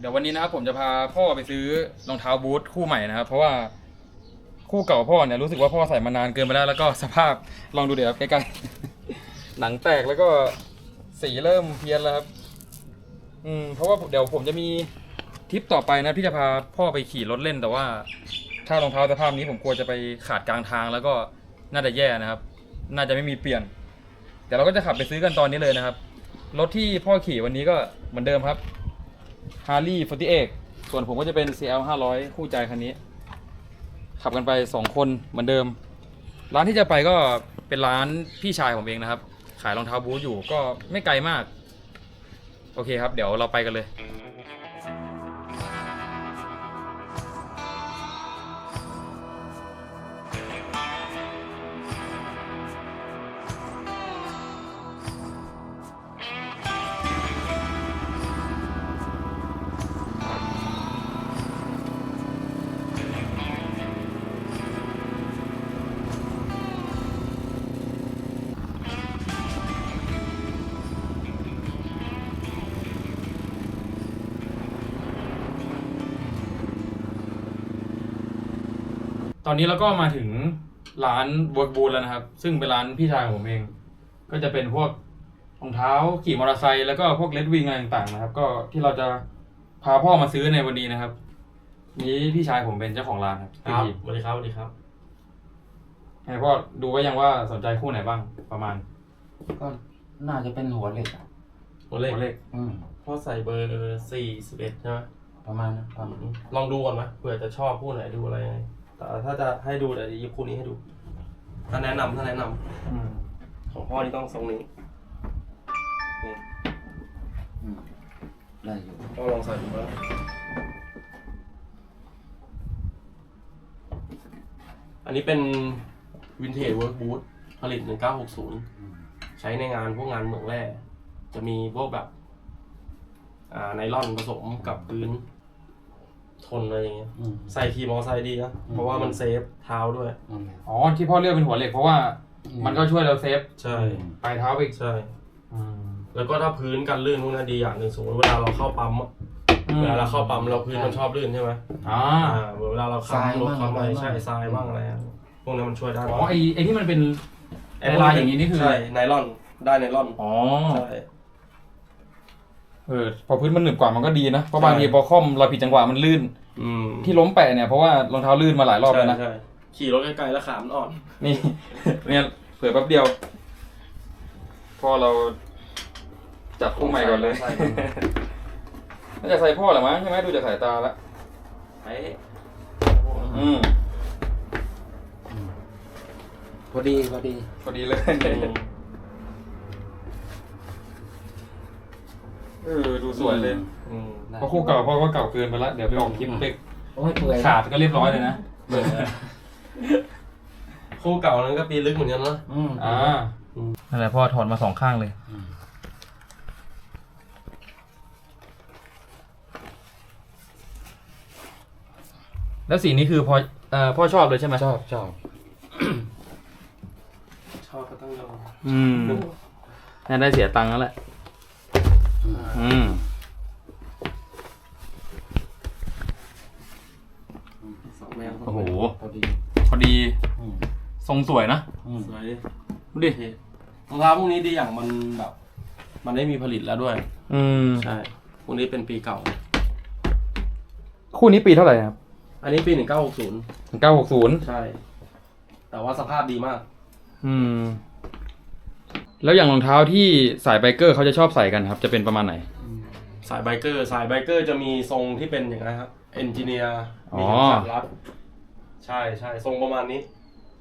เดี๋ยววันนี้นะครับผมจะพาพ่อไปซื้อรองเท้าบูทคู่ใหม่นะครับ เพราะว่าคู่เก่าพ่อเนี่ยรู้สึกว่าพ่อใส่มานานเกินไปแล้วแล้วก็สภาพลองดูเดี๋ยวใกล้ๆหนังแตกแล้วก็สีเริ่มเพี้ยนแล้วครับ อืม เพราะว่าเดี๋ยวผมจะมีทริปต่อไปนะที่จะพาพ่อไปขี่รถเล่นแต่ว่า ถ้ารองเท้าสภาพนี้ผมกลัวจะไปขาดกลางทางแล้วก็น่าจะแย่นะครับ น่าจะไม่มีเปลี่ยน แต่เราก็จะขับไปซื้อกันตอนนี้เลยนะครับ รถที่พ่อขี่วันนี้ก็เหมือนเดิมครับ Harley 48ส่วนผมก็จะเป็น CL 500 คู่ใจคันนี้ ขับกันไป 2 คนเหมือนเดิม ร้านที่จะไปก็เป็นร้านพี่ชายผมเองนะครับ ขายรองเท้าบูทอยู่ก็ไม่ไกลมาก โอเคครับ เดี๋ยวเราไปกันเลย อนนี้เราก็มาถึงร้านเวิร์กบูแล้วนะครับ ซึ่งเป็นร้านพี่ชายของผมเอง ก็จะเป็นพวกรองเท้าขี่มอเตอร์ไซค์แล้วก็พวกเลดวิงอะไรต่างๆนะครับ ก็ที่เราจะพาพ่อมาซื้อในวันนี้นะครับ นี้พี่ชายผมเป็นเจ้าของร้านครับครับพี่สวัสดีครับสวัสดีครับ ให้พ่อดูไว้ยังว่าสนใจคู่ไหนบ้างประมาณก็น่าจะเป็นหัวเหล็กอะตัวเลขตัวเลขอืม พ่อใส่เบอร์สี่สิบเอ็ดใช่ไหมประมาณนั้นประมาณนั้นลองดูก่อนไหมเผื่อจะชอบคู่ไหนดูอะไรยังไง แต่ถ้าจะให้ดูเดี๋ยวจะหยิบคู่นี้ให้ดู ถ้าแนะนำถ้าแนะนำอืมของพ่อนี่ต้องทรงนี้นี่อืมได้อยู่พ่อลองใส่ดูว่าอันนี้เป็นวินเทจเวิร์กบูทผลิต1960อืมใช้ในงานพวกงานเหมืองแร่ จะมีพวกแบบอ่าไนล่อนผสมกับพื้น ทนอะไรอย่างเงี้ย อืม ใส่ขี่มอเตอร์ไซค์ดีนะอืม เพราะว่ามันเซฟเท้าด้วย นั่นแหละอ๋อที่พ่อเลือกเป็นหัวเหล็กเพราะว่าอืมมันก็ช่วยเราเซฟใช่ ปลายเท้าไปอีกใช่ อืมแล้วก็ถ้าพื้นกันลื่นพวกนั้นดีอย่างหนึ่งสมมติเวลาเราเข้าปั๊มอะเวลาเราเข้าปั๊มเราพื้นมันชอบลื่นใช่ไหมอ่าอ่าเวลาเราขับรถเข้าไปใช่ทรายบ้างอะไรอะพวกนั้นมันช่วยได้อ๋อไอไอที่มันเป็น ไอ้ลายอย่างนี้นี่คือ ใช่ไนล่อนได้ไนล่อนอ๋อ ใช่ เออพอพื้นมันหนึบกว่ามันก็ดีนะเพราะใช่บางทีพอค่อมเราผิดจังหวะมันลื่น อืมที่ล้มแปะเนี่ยเพราะว่ารองเท้าลื่นมาหลายรอบแล้วนะใช่ใช่ขี่รถไกลๆแล้วขามันอ่อน นี่ เนี่ยเผื่อแป๊บเดียว พอเราจับคู่ใหม่ก่อนเลยใส่น่าจะใส่พ่อแหละมั้งใช่ไหมดูจากสายตาละใส่อืมพอดีพอดีพอดีเลย เออดูสวยเลยอืมได้เพราะคู่เก่าพ่อก็เก่าเกินไปละเดี๋ยวไปออกคลิปเป๊กโอ้ยเปื่อยขาดก็เรียบร้อยเลยนะเหมือนกันคู่เก่านั้นก็ปีลึกเหมือนกันเนาะอืมอ่านั่นแหละพ่อถอนมาสองข้างเลยอืมแล้วสีนี้คือพอเอ่อพ่อชอบเลยใช่ไหมชอบชอบชอบก็ต้องยอมอืมน่าได้เสียตังค์แล้วแหละ อืมอืมสองแมวโอ้โห พอดีพอดี อืมทรงสวยนะ อืมสวยดูดิเท่รองเท้าพวกนี้ดีอย่างมันแบบ มันได้มีผลิตแล้วด้วย อืม ใช่พวกนี้เป็นปีเก่า คู่นี้ปีเท่าไหร่ครับอันนี้ปีหนึ่งเก้าหกศูนย์เก้าหกศูนย์ใช่ แต่ว่าสภาพดีมาก อืม แล้วอย่างรองเท้าที่สายไบเกอร์เขาจะชอบใส่กันครับ จะเป็นประมาณไหน สายไบเกอร์สายไบเกอร์จะมีทรงที่เป็นอย่างไรครับเอนจิเนียร์อ๋มีอเข็มขัดรัดใช่ใช่ทรงประมาณนี้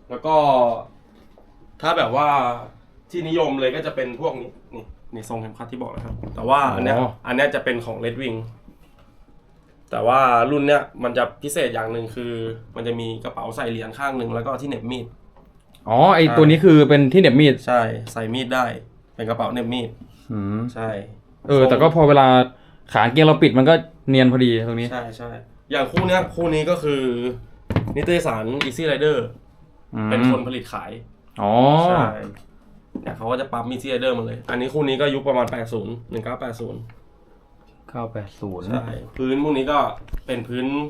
แล้วก็ถ้าแบบว่าที่นิยมเลยก็จะเป็นพวกนี้นี่นี่ทรงเข็มขัดที่บอกนะครับ แต่ว่าอันเนี้ยอ๋ออันเนี้ยจะเป็นของ Red Wing แต่ว่ารุ่นเนี้ยมันจะพิเศษอย่างหนึ่งคือ มันจะมีกระเป๋าใส่เหรียญข้างหนึ่งแล้วก็ที่เหน็บมีด อ๋อไอตัวนี้คือเป็นที่เหน็บมีด ใช่ ใส่มีดได้ เป็นกระเป๋าเหน็บมีดอืม ใช่เออ แต่ก็พอเวลาขากางเกงเราปิดมันก็เนียนพอดีตรงนี้ ใช่ใช่อย่างคู่เนี้ยคู่นี้ก็คือ นิตยสาร Easy Rider อืมเป็นคนผลิตขาย อ๋อ ใช่เนี่ยเขาก็จะปั๊ม Easy Rider มาเลย อันนี้คู่นี้ก็ยุคประมาณ 80 1980เก้าแปดศูนย์ใช่ พื้นพวกนี้ก็เป็นพื้นเนี่ย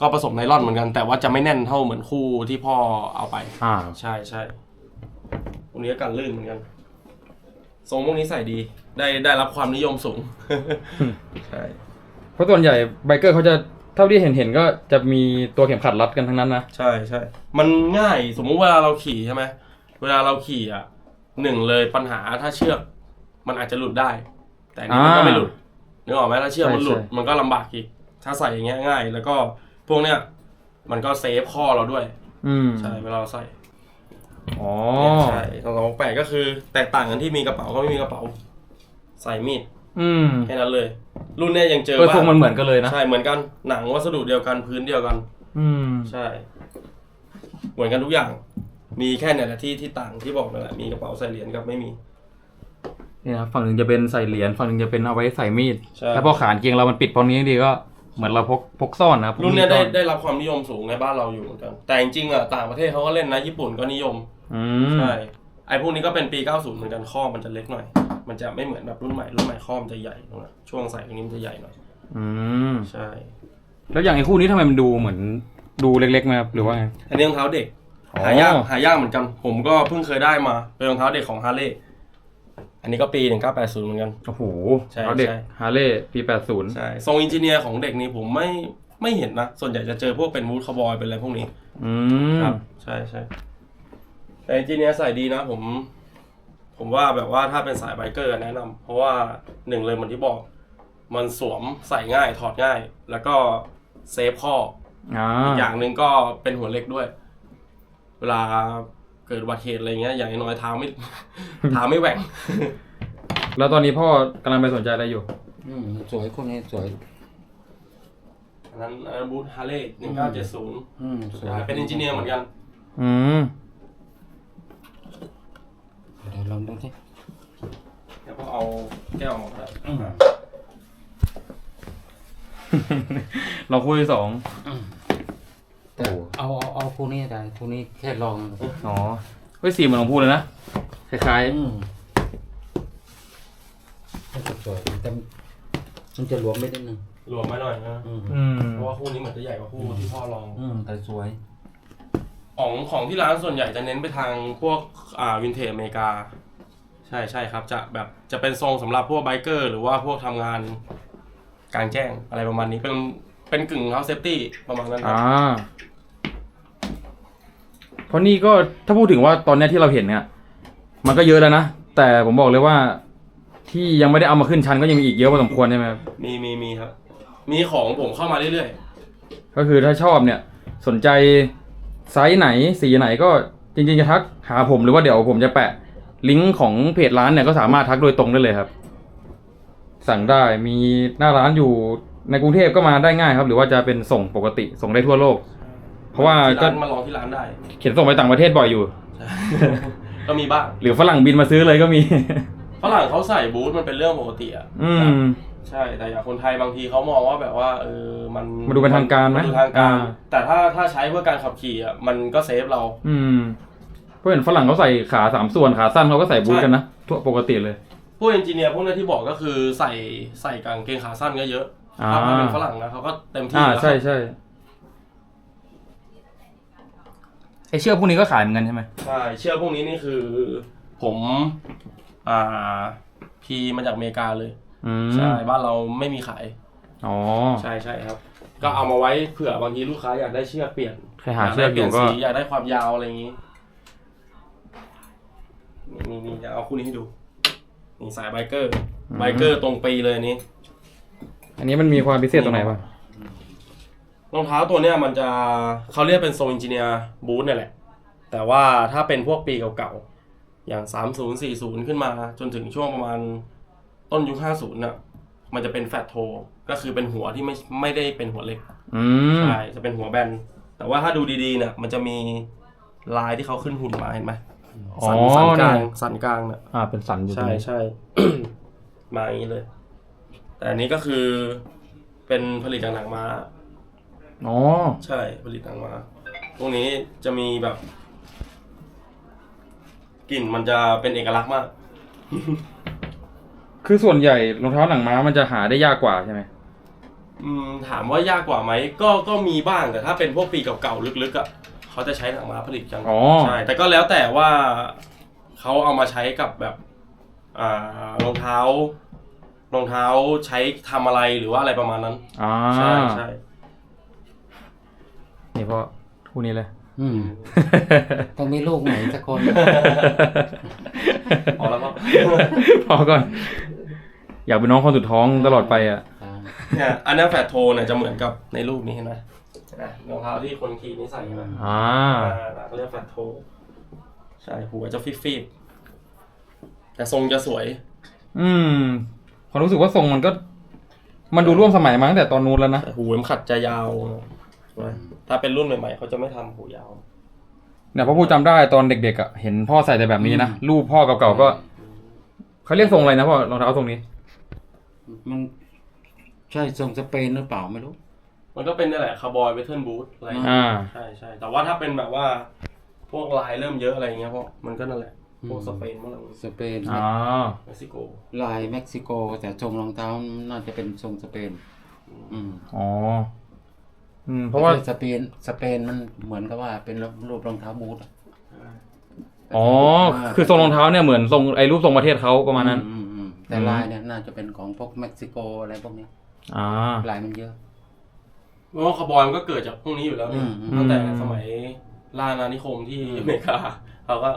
ก็ผสมไนลอนเหมือนกัน แต่ว่าจะไม่แน่นเท่าเหมือนคู่ที่พ่อเอาไป อ่า ใช่ใช่พวกนี้ก็กันลื่นเหมือนกัน ทรงพวกนี้ใส่ดี ได้ได้รับความนิยมสูง ใช่ เพราะส่วนใหญ่ไบเกอร์เขาจะเท่าที่เห็นเห็นก็จะมีตัวเข็มขัดรัดกันทั้งนั้นนะ ใช่ใช่ มันง่าย สมมุติเวลาเราขี่ใช่ไหม เวลาเราขี่อะหนึ่งเลยปัญหาถ้าเชือก มันอาจจะหลุดได้ แต่อันนี่มันก็อ่าไม่หลุดนึกออกไหมถ้าเชือกมันหลุดใช่ใช่ มันก็ลำบากอีก ถ้าใส่อย่างเงี้ยง่าย แล้วก็ พวกเนี้ยมันก็เซฟข้อเราด้วย อืมใช่เวลาเราใส่อ๋อเนี่ยใช่สองสองแปดก็คือ แตกต่างกันที่มีกระเป๋าก็ไม่มีกระเป๋า ใส่มีดอืมแค่นั้นเลย รุ่นเนี้ยยังเจอเออทรงมันบ้างเหมือนกันเลยนะใช่เหมือนกันหนังวัสดุเดียวกันพื้นเดียวกัน อืมใช่ เหมือนกันทุกอย่าง มีแค่เนี่ยแหละที่ที่ต่างที่บอกนั่นแหละมีกระเป๋าใส่เหรียญกับไม่มีนี่นะฝั่งหนึ่งจะเป็นใส่เหรียญฝั่งหนึ่งจะเป็นเอาไว้ใส่มีดใช่ แล้วพอขานเกียงเรามันปิดพอนี้ดีก็ เหมือนเราพกพกซ่อนนะครับรุ่นเนี้ยได้พกมีซ่อได้รับความนิยมสูงในบ้านเราอยู่เหมือนกันแต่จริงๆอะต่างประเทศเขาก็เล่นนะญี่ปุ่นก็นิยมอืมใช่ไอ้พวกนี้ก็เป็นปี 90 เหมือนกันข้อมันจะเล็กหน่อย มันจะไม่เหมือนแบบรุ่นใหม่รุ่นใหม่ข้อมันจะใหญ่ตรงนั้นช่วงใส่ตรงนี้มันจะใหญ่หน่อยอืมใช่ แล้วอย่างไอ้คู่นี้ทำไมมันดูเหมือนดูเล็กๆไหมครับหรือว่าไง อันนี้รองเท้าเด็กอ๋อหายากหายากเหมือนกัน ผมก็เพิ่งเคยได้มา เป็นรองเท้าเด็กของฮาร์เลย์ อันนี้ก็ปี 1980 เหมือนกัน โอ้โหใช่เอาเด็กใช่ ฮาร์เลย์ปีแปดศูนย์ใช่ทรงอินจิเนียร์ของเด็กนี่ผมไม่ไม่เห็นนะ ส่วนใหญ่จะเจอพวกเป็นมูดคาร์บอยเป็นอะไรพวกนี้อืม ครับ ใช่ใช่แต่อินจิเนียร์ใส่ดีนะผม ผมว่าแบบว่าถ้าเป็นสายไบเกอร์แนะนำเพราะว่าหนึ่งเลยเหมือนที่บอก มันสวมใส่ง่ายถอดง่าย แล้วก็เซฟข้อ อ่าอีกอย่างหนึ่งก็เป็นหัวเล็กด้วย เวลา เกิดอุบัติเหตุอะไรเงี้ยอย่างน้อยๆเท้าไม่ เท้าไม่แหว่งแล้วตอนนี้พ่อกำลังไปสนใจอะไรอยู่ อืมสวยคนนี้สวย อันนั้นอันนั้นบูธฮาร์เลย์หนึ่งเก้าเจ็ดศูนย์อืมสวยเป็นอินจิเนียร์เหมือนกัน อืมเดี๋ยวลองดูสิแล้วก็เอาแก้วออกแล้วอืมเราคู่ที่สองอืมแต่ เอาเอาเอาคู่นี้ได้คู่นี้แค่ลองอ๋อเฮ้ยสีเหมือนของพูดเลยนะคล้ายอืมมันจะสวยแต่มันจะหลวมไปนิดนึงรวมไว้หน่อยนะอืมๆอืมเพราะว่าคู่นี้เหมือนจะใหญ่กว่าคู่ที่พ่อลอง อืมแต่สวย ของของที่ร้านส่วนใหญ่จะเน้นไปทางพวกอ่าวินเทจอเมริกา ใช่ใช่ครับจะแบบจะเป็นทรงสำหรับพวกไบเกอร์ หรือว่าพวกทำงานกลางแจ้งอะไรประมาณนี้เป็นเป็นกึ่งเฮาส์เซฟตี้ประมาณนั้นครัอ่าบ เพราะนี่ก็ถ้าพูดถึงว่าตอนเนี้ยที่เราเห็นเนี่ยมันก็เยอะแล้วนะ แต่ผมบอกเลยว่าที่ยังไม่ได้เอามาขึ้นชั้นก็ยังมีอีกเยอะพอสมควรใช่ไหมครับมีมีมีครับ มีของผมเข้ามาเรื่อยก็คือถ้าชอบเนี่ยสนใจไซส์ไหนสีไหนก็จริงๆจะทักหาผมหรือว่าเดี๋ยวผมจะแปะลิงก์ของเพจร้านเนี่ยก็สามารถทักโดยตรงได้เลยครับ สั่งได้มีหน้าร้านอยู่ในกรุงเทพก็มาได้ง่ายครับ หรือว่าจะเป็นส่งปกติส่งได้ทั่วโลกๆ เพราะว่าที่ก็ร้านมาลองที่ร้านได้ เขียนส่งไปต่างประเทศบ่อยอยู่ ก็มีบ้าง หรือฝรั่งบินมาซื้อเลยก็มีฝรั่งเขาใส่บูทมันเป็นเรื่องปกติอะอืมใช่แต่อย่างคนไทยบางทีเขามองว่าแบบว่าเออมันมันดูเป็นทางการไหมนดูทางการอ่าแต่ถ้าถ้าใช้เพื่อการขับขี่อะมันก็เซฟเรา อืมเพราะเห็นฝรั่งเขาใส่ขาสามส่วนขาสั้นเขาก็ใส่บูทกันนะทั่วปกติเลยพวกเอนจิเนียร์พวกนี้ที่บอกก็คือใส่ใส่กางเกงขาสั้นก็เยอะอ่าถ้าเป็นฝรั่งนะเขาก็เต็มที่อ่าแล้วใช่ใช่ ไอเชือกพวกนี้ก็ขายเหมือนกันใช่ไหมใช่เชือกพวกนี้นี่คือ ผมอ่าพีมาจากอเมริกาเลยอืมใช่บ้านเราไม่มีขายอ๋อ ใช่ใช่ครับ ก็เอามาไว้เผื่อบางทีลูกค้าอยากได้เชือกเปลี่ยนใครหาเชือกอยู่ก็ากได้เปลี่นสีอยากได้ความยาวอะไรอย่างนี้นี่นี่จะเอาคู่นี้ให้ดูนี่สายไบเกอร์อืมไบเกอร์ตรงปีเลยอันนี้ อันนี้มันมีความพิเศษตรงไหนบ้าง รองเท้าตัวเนี้ยมันจะเขาเรียกเป็นทรงอินจิเนียร์บูทเนี่ยแหละ แต่ว่าถ้าเป็นพวกปีเก่าๆ อย่าง 30 40 ขึ้นมาจนถึงช่วงประมาณต้นยุค 50น่ะมันจะเป็นแฟตโทก็คือเป็นหัวที่ไม่ไม่ได้เป็นหัวเล็กอืมใช่จะเป็นหัวแบน แต่ว่าถ้าดูดีๆเนี่ยมันจะมีลายที่เขาขึ้นหุ่นมาเห็นไหมอ๋อสันสันกลางนี่สันกลางเนี่ยอ่า เป็นสันอยู่ตรใช่งนี้ใช่ มาอย่างนี้เลย แต่อันนี้ก็คือเป็นผลิตจากหนังม้า อ๋อ ใช่ผลิตหนังม้าพวกนี้จะมีแบบกลิ่นมันจะเป็นเอกลักษณ์มากคืคือส่วนใหญ่รองเท้าหนังม้ามันจะหาได้ยากกว่าใช่ไหมอืมถามว่ายากกว่าไหมก็ก็มีบ้างแต่ถ้าเป็นพวกปีเก่าๆลึกๆอะเขาจะใช้หนังม้าผลิตกันอ๋อ ใช่แต่ก็แล้วแต่ว่าเขาเอามาใช้กับแบบ อ่ารองเท้ารองเท้าใช้ทำอะไรหรือว่าอะไรประมาณนั้น อ่า ใช่ใช่ นี่เพราะคู่นี้เลย อืมต้องมีลูกไหนสักคน พอแล้วก็พอก่อน อยากเป็นน้องคนสุดท้องตลอดไปอะอ่าเนี่ยอันนี้แฟตโทเนี่ยจะเหมือนกับในรูปนี้เห็นไหมเห็นไหมรองเท้าที่คนขี่นี่ใส่มาอ่าอ่าเขาเรียกแฟตโทใช่หัวจะฟีบๆแต่ทรงจะสวย อืมความรู้สึกว่าทรงมันก็ มันดูร่วมสมัยมาตั้งแต่ตอนนู้นแล้วนะแต่หูเข็มขัดจะยาว นะถ้าเป็นรุ่นใหม่ๆเขาจะไม่ทำหูยาว เนี่ยพ่อพูดจำได้ตอนเด็กๆอะเห็นพ่อใส่แต่แบบนี้นะรูปพ่อเก่าๆก็เขาเรียกทรงอะไรนะพ่อรองเท้าทรงนี้ มันใช่ทรงสเปนหรือเปล่าไม่รู้ มันก็เป็นนี่แหละคาร์บอยเวทเทิร์นบูทอะไรอย่างเงี้ยอ่า ใช่ใช่แต่ว่าถ้าเป็นแบบว่า พวกลายเริ่มเยอะอะไรอย่างเงี้ยพวกมันก็นั่นแหละพวกสเปนพวกอะไรสเปนอ๋อเม็กซิโกลายเม็กซิโก แต่ทรงรองเท้าน่าจะเป็นทรงสเปน อืม อ๋อ อืมเพราะว่าสเปนสเปนมันเหมือนกับว่าเป็นรูปรองเท้าบูทอะอ๋อ คือทรงรองเท้าเนี่ยเหมือนทรงไอ้รูปทรงประเทศเขาประมาณนั้น อืมอืมแต่ลายเนี่ยน่าจะเป็นของพวกเม็กซิโกอะไรพวกนี้อ่าลายมันเยอะเพราะว่าคาร์บอยมันก็เกิดจากพวกนี้อยู่แล้วนี่อืมอืม ตั้งแต่สมัยล่าอาณานิคมที่อเมริกาเขาก็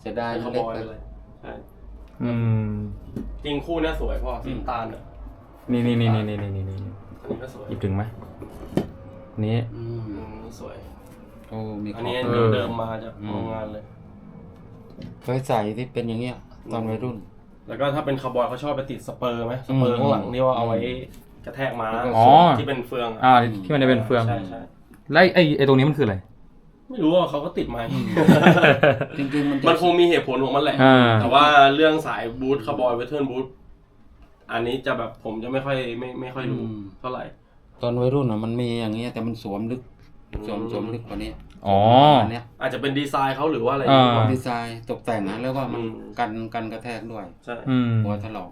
เสียดายเป็นมัคานร์เล็บกอยไปไปเลยใช่อืม จริงคู่เนี้ยสวยพ่อสีน้ำตาลอะนี่นี่นี่นี่นี่นี่นี่อันนี้ก็สวยหยิบถึงไหม นี่อืมอืมนี่สวย โอ้มีขอันองนี้เออเดิมมาจากโรงงานเลย เคยใส่ที่เป็นอย่างเงี้ย ตอนวัยรุ่น แล้วก็ถ้าเป็นคาร์บอยเขาชอบไปติดสเปอร์ไหมสเปอร์ข้างหลังที่ว่าเอาไว้กระแทกม้าอ๋อ ที่เป็นเฟืองอะอ่าที่มันจะเป็นเฟืองใช่ใช่แล้วไอ้ไอ้ตรงนี้มันคืออะไร ไม่รู้ว่าเขาก็ติดไหม จริงๆมันจะมันคงมีเหตุผลของมันแหละ อ่า แต่ว่าเรื่องสายบูทคาร์บอยเวทเทิร์นบูทอันนี้จะแบบผมจะไม่ค่อยไม่ไม่ค่อยรู้เท่าไหร่ ตอนวัยรุ่นอะมันมีอย่างเงี้ยแต่มันสวมลึกสวมอืมสวมลึกกว่านี้อ๋อ อันเนี้ยอาจจะเป็นดีไซน์เขาหรือว่าอะไรอ่า ดีไซน์ตกแต่งนะแล้วก็มันอืมกันกันกระแทกด้วยใช่ อืมหัวถลอก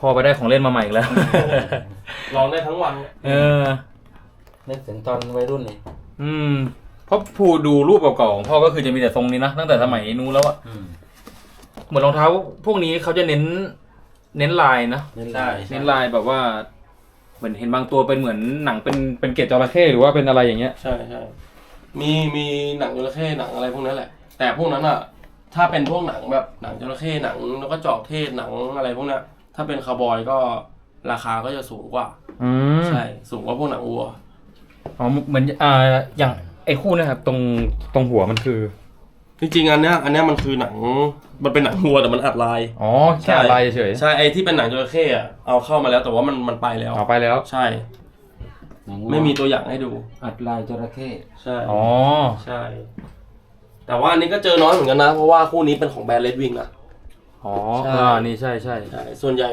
พอไปได้ของเล่นมาใหม่อีกแล้ว ลองได้ทั้งวัน เออ นึกถึงตอนวัยรุ่นเลยอืมเพราะผู้ดูรูปเก่าๆของพ่อก็คือจะมีแต่ทรงนี้นะตั้งแต่สมัยนู้นแล้วอะเหมือนรองเท้า พวกนี้เขาจะเน้น เน้นลายนะเน้นใช่ลายเน้นลายแบบว่า เหมือนเห็นบางตัวเป็นเหมือนหนังเป็นเป็นเกล็ดจระเข้หรือว่าเป็นอะไรอย่างเงี้ยใช่ใช่มีมีหนังจระเข้หนังอะไรพวกนั้นแหละ แต่พวกนั้นอะ ถ้าเป็นพวกหนังแบบหนังจระเข้หนังแล้วก็จอกเทศหนังอะไรพวกเนี้ยถ้าเป็นคาร์บอยก็ราคาก็จะสูงกว่าอืมใช่สูงกว่าพวกหนังวัวอ๋อเหมือนอ่าอย่างไอ้คู่เนะครับตรงตรงหัวมันคือ จริงๆอันเนี้ยอันเนี้ยมันคือหนังมันเป็นหนังวัวแต่มันอัดลายอ๋อแค่ลายเฉยใช่ไอ้ที่เป็นหนังจระเข้อะเอาเข้ามาแล้วแต่ว่ามันมันไปแล้ว ๆเอาไปแล้ว ใช่ หนังไม่มีตัวอย่างให้ดู อัดลายจระเข้ใช่อ๋อ ใช่ แต่ว่าอันนี้ก็เจอน้อยเหมือนกันนะ เพราะว่าคู่นี้เป็นของแบรนด์เลดวิงนะ อ๋อใช่ อ่านี่ใช่ใช่ใช่ส่วนใหญ่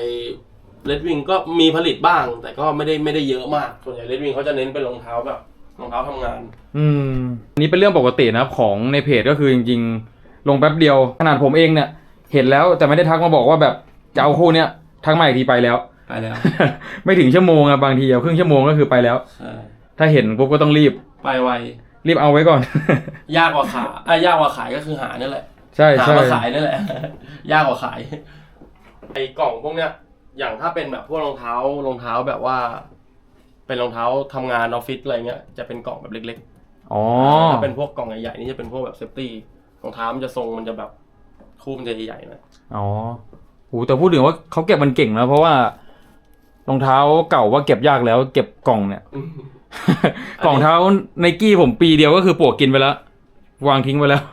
เลดวิงก็มีผลิตบ้าง แต่ก็ไม่ได้ไม่ได้เยอะมาก ส่วนใหญ่เลดวิงเขาจะเน้นเป็นรองเท้าแบบ รองเท้าทำงาน อืมอันนี่เป็นเรื่องปกตินะครับของในเพจก็คือจริงๆ ลงแป๊บเดียวขนาดผมเองเนี่ย เห็นแล้วแต่ไม่ได้ทักมาบอกว่าแบบจะเอาคู่เนี้ยทักมาอีกทีไปแล้ว ไปแล้ว ไม่ถึงชั่วโมงอะบางทีเอาครึ่งชั่วโมงก็คือไปแล้ว ใช่ ถ้าเห็นปุ๊บก็ต้องรีบ ไปไว รีบเอาไว้ก่อน ยากกว่าขายอะยากกว่าขายก็คือหานี่แหละ ใช่หาใช่มาขายนี่แหละ ยากกว่าขาย ไอ้กล่องพวกเนี้ย อย่างถ้าเป็นแบบพวกรองเท้ารองเท้าแบบว่า เป็นรองเท้าทำงานออฟฟิศอะไรเงี้ยจะเป็นกล่องแบบเล็กอ๋อๆถ้าเป็นพวกกล่องใหญ่ๆนี่จะเป็นพวกแบบเซฟตี้รองเท้ามันจะทรงมันจะแบบคู่มันจะใหญ่ๆหน่อยอ๋อโหแต่พูดถึงว่าเขาเก็บมันเก่งนะเพราะว่ารองเท้าเก่าว่าเก็บยากแล้วเก็บกล่องเนี่ยกล่องเท้าไนกี้ผมปีเดียวก็คือปลวกกินไปแล้ว วางทิ้งไปแล้ว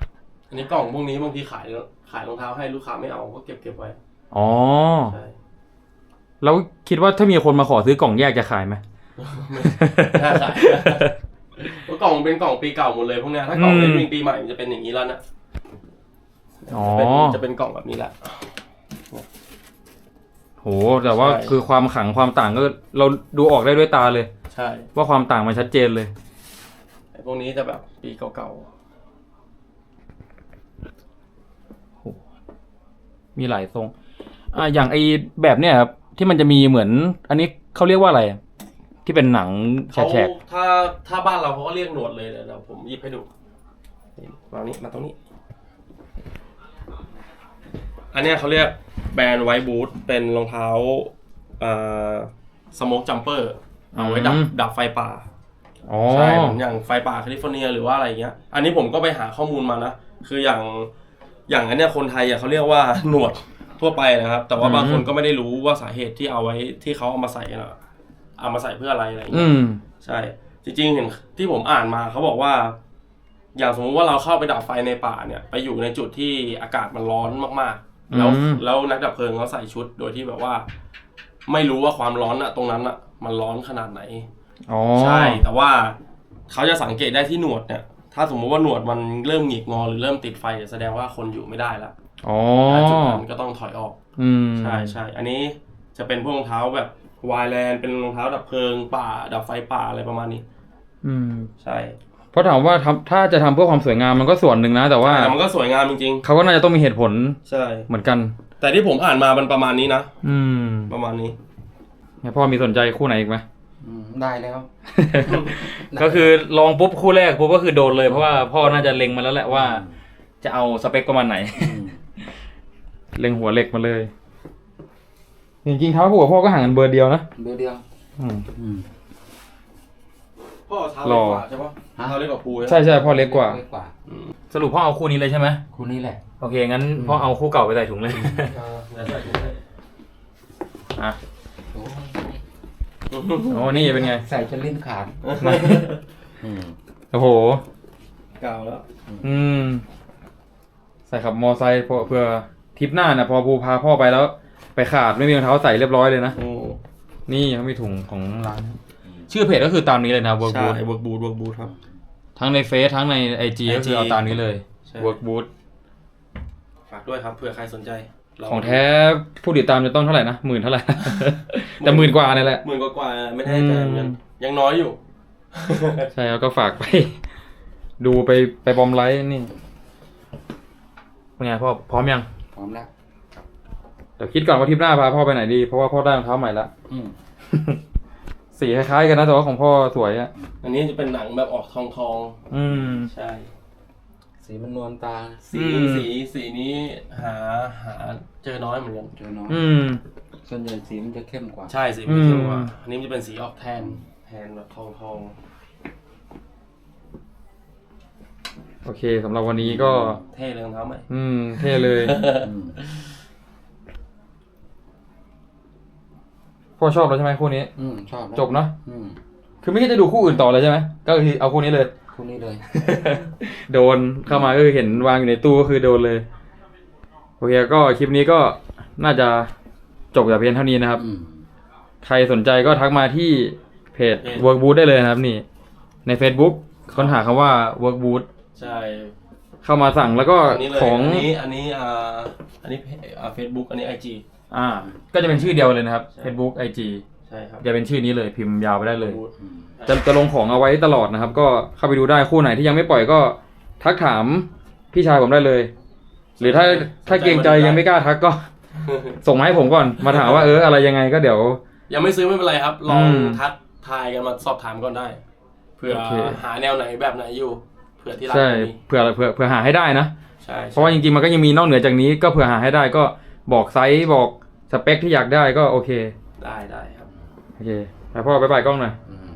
อันนี้กล่องพวกนี้บางทีขายขายรองเท้าให้ลูกค้าไม่เอาก็เก็บเก็บไว้อ๋อ ใช่แล้วคิดว่าถ้ามีคนมาขอซื้อกล่องแยกจะขายไหม น่าขายเพราะกล่องมันเป็นกล่องปีเก่าหมดเลยพวกเนี้ยถ้ากล่องอืม เป็นวิ่งปีใหม่มันจะเป็นอย่างนี้แล้วนะอ๋อ จะเป็นจะเป็นกล่องแบบนี้แหละ โห แต่ว่าใช่ คือความขังความต่างก็เราดูออกได้ด้วยตาเลย ใช่ว่าความต่างมันชัดเจนเลย ไอ้พวกนี้จะแบบปีเก่ามีหลายทรง อ่าอย่างไอแบบเนี้ยครับที่มันจะมีเหมือน อันนี้เขาเรียกว่าอะไร ที่เป็นหนังแเขาฉกถ้าถ้าบ้านเราเขาก็เรียกหนวดเลยเดี๋ยวผมหยิบให้ดูนี่วางนี้มาตรงนี้ อันเนี้ยเขาเรียกแบรนด์ไวบูทเป็นรองเท้าสโมกจัมเปอร์เอาไว้ดับอืมดับไฟป่าๆอ๋อใช่เหมือนอย่างไฟป่าแคลิฟอร์เนียหรือว่าอะไรเงี้ย อันนี้ผมก็ไปหาข้อมูลมานะ คืออย่างอย่างอันเนี้ยคนไทยอะเขาเรียกว่าหนวดทั่วไปนะครับ แต่ว่าอืมบางคนก็ไม่ได้รู้ว่าสาเหตุที่เอาไว้ที่เขาเอามาใส่กันอะ เอามาใส่เพื่ออะไรอะไรอืเงี้ยม ใช่ จริงๆเห็นที่ผมอ่านมาเขาบอกว่า อย่างสมมติว่าเราเข้าไปดับไฟในป่าเนี่ย ไปอยู่ในจุดที่อากาศมันร้อนมากๆ แล้วอืม แล้วนักดับเพลิงเขาใส่ชุดโดยที่แบบว่า ไม่รู้ว่าความร้อนอะตรงนั้นอะมันร้อนขนาดไหน อ๋อใช่ แต่ว่าเขาจะสังเกตได้ที่หนวดเนี่ย ถ้าสมมุติว่าหนวดมันเริ่มหงิกงอหรือเริ่มติดไฟแสดงว่าคนอยู่ไม่ได้แล้วอ๋อณจุดนั้นก็ต้องถอยออก อืมใช่ใช่ อันนี้จะเป็นพวกรองเท้าแบบ วายแลนด์เป็นรองเท้าดับเพลิงป่า ดับไฟป่าอะไรประมาณนี้ อืม ใช่เพราะถามว่าทำถ้าจะทำเพื่อความสวยงามมันก็ส่วนหนึ่งนะ แต่ว่าแต่มันก็สวยงามจริงเขาก็น่าจะต้องมีเหตุผลๆ ใช่ เหมือนกัน แต่ที่ผมอ่านมามันประมาณนี้นะ อืมประมาณนี้ให้พ่อมีสนใจคู่ไหนอีกไหม อืมได้แล้ว ก็คือลองปุ๊บคู่แรกปุ๊บก็คือโดนเลยเพราะว่าพ่อน่าจะเล็งมาแล้วแหละว่า จะเอาสเปคประมาณไหนอืมเล็งหัวเหล็กมาเลย จริงๆเท้าคู่กับพ่อก็ห่างกันเบอร์เดียวนะเดียวเดียวอืม อืม พ่อเท้าหล่เล็กอกว่าใช่ปะฮะ เท้าเล็กกว่าปูใช่ใช่พ่อเล็กกว่าเล็กกว่า สรุปพ่อเอาคู่นี้เลยใช่ไหมคู่นี้แหละ โอเคงั้นพ่อเอาคู่เก่าไปใส่ถุงเลยเออเดี๋ยวใส่ถุงให้อะโอ้โอ้นี่เป็นไง ใส่จนลิ้นขาดอืม โอ้โห เก่าแล้ว อืม ใส่ขับมอไซค์เพื่อเพื่อทริปหน้านะพอภูพาพ่อไปแล้ว ไปขาดไม่มีรองเท้าใส่เรียบร้อยเลยนะอืมนี่เขามีถุงของร้าน ชื่อเพจก็คือตามนี้เลยนะ Work ใช่ Boot เวิร์กบูทเวิร์กบูทครับ ทั้งในเฟซทั้งในไอจีก็คือเอาตามนี้เลย ใช่ Work Boot ฝากด้วยครับเผื่อใครสนใจลของแท้ผู้ติดตามจะต้องเท่าไหร่นะหมื่นเท่าไหร่ แต่หมื่นกว่านี่แหละ หมื่นกว่าๆไม่แน่ใจเหมือนกันอืม ยังน้อยอยู่ ใช่แล้วก็ฝากไป ดูไปไปบอมไลท์นี่เป็นไงพ่อพร้อมยัง พร้อมแล้ว เดี๋ยวคิดก่อนว่าทริปหน้าพาพ่อไปไหนดี เพราะว่าพ่อได้รองเท้าใหม่ละอืมสีคล้ายๆกันนะแต่ว่าของพ่อสวยอะอันนี้จะเป็นหนังแบบออกทองทองอืม ๆใช่ สีมันนวลตาสีอืม สีสีนี้หาหาเจอน้อยเหมือนกัน เจอน้อยอืม ส่วนใหญ่สีมันจะเข้มกว่าใช่สีมันเข้มกว่าอืม อันนี้มันจะเป็นสีออกแทน แทนแบบทองทองโอเคสำหรับวันนี้ก็ ๆเท่เลยรองเท้าใหม่ อืมเท่เลย อืม พ่อชอบแล้วใช่ไหมคู่นี้ อืมชอบแล้วจบเนาะอืมคือไม่คิดจะดูคู่อื่นต่อเลยใช่ไหมก็คือเอาคู่นี้เลย คู่นี้เลย โดนเข้ามาก็คือเห็นวางอยู่ในตู้ก็คือโดนเลยโอเคก็คลิปนี้ก็น่าจะจบแต่เพียงเท่านี้นะครับ อืมใครสนใจก็ทักมาที่เพจ Work Boot ได้เลยนะครับนี่ ใน Facebook ค้นหาคำว่า Work Boot ใช่เข้ามาสั่งแล้วก็อันนี้เลยของ อันนี้อันนี้อ่าอันนี้อ่าเฟซบุ๊กอันนี้ไอจี อ่า ก็จะเป็นชื่อเดียวเลยนะครับ ใช่ Facebook IG ใช่ครับจะเป็นชื่อนี้เลยพิมพ์ยาวไปได้เลยอืมจะจะลงของเอาไว้ตลอดนะครับ ก็เข้าไปดูได้คู่ไหนที่ยังไม่ปล่อยก็ทักถามพี่ชายผมได้เลย หรือถ้าถ้าเกรงใจยังไม่กล้าทักก็ ส่งมาให้ผมก่อนมาถามว่าเอออะไรยังไงก็เดี๋ยว ยังไม่ซื้อไม่เป็นไรครับ ลองอืมทักทายกันมาสอบถามก่อนได้เผื่อโอเค หาแนวไหนแบบไหนอยู่เผื่อที่ร้านใช่มีเผื่อเผื่อเผื่อหาให้ได้นะ ใช่เพราะว่าจริงๆมันก็ยังมีนอกเหนือจากนี้ก็เผื่อหาให้ได้ก็บอกไซส์บอก สเปคที่อยากได้ก็โอเค ได้ได้ครับโอเคไปพ่อไปไปกล้องหน่อย อืม